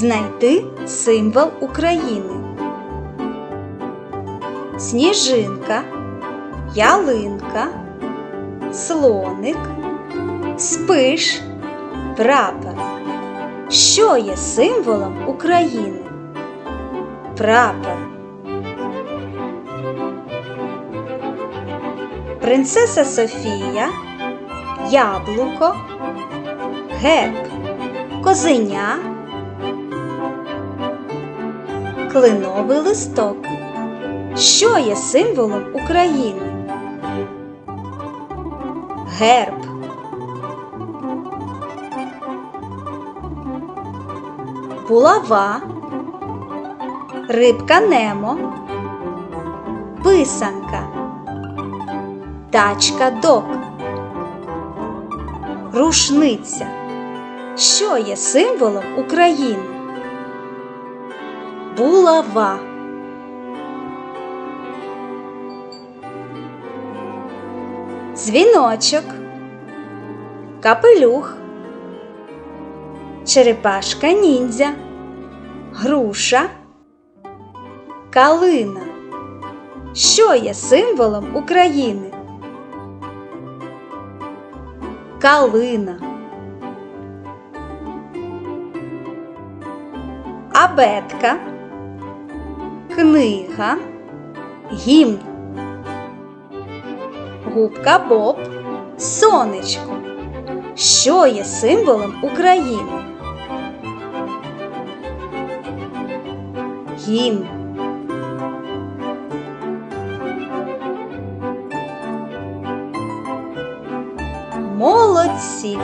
Знайти символ України. Сніжинка, ялинка, слоник, спиш, прапор. Що є символом України? Прапор. Принцеса Софія, яблуко, герб, козеня, кленовий листок. Що є символом України? Герб. Булава, рибка Немо, писанка, тачка док, рушниця. Що є символом України? Булава. Дзвіночок, капелюх, черепашка ніндзя, груша, калина. Що є символом України? Калина. Абетка, книга, гімн. Губка Боб, сонечко. Що є символом України? Гімн. Молодці!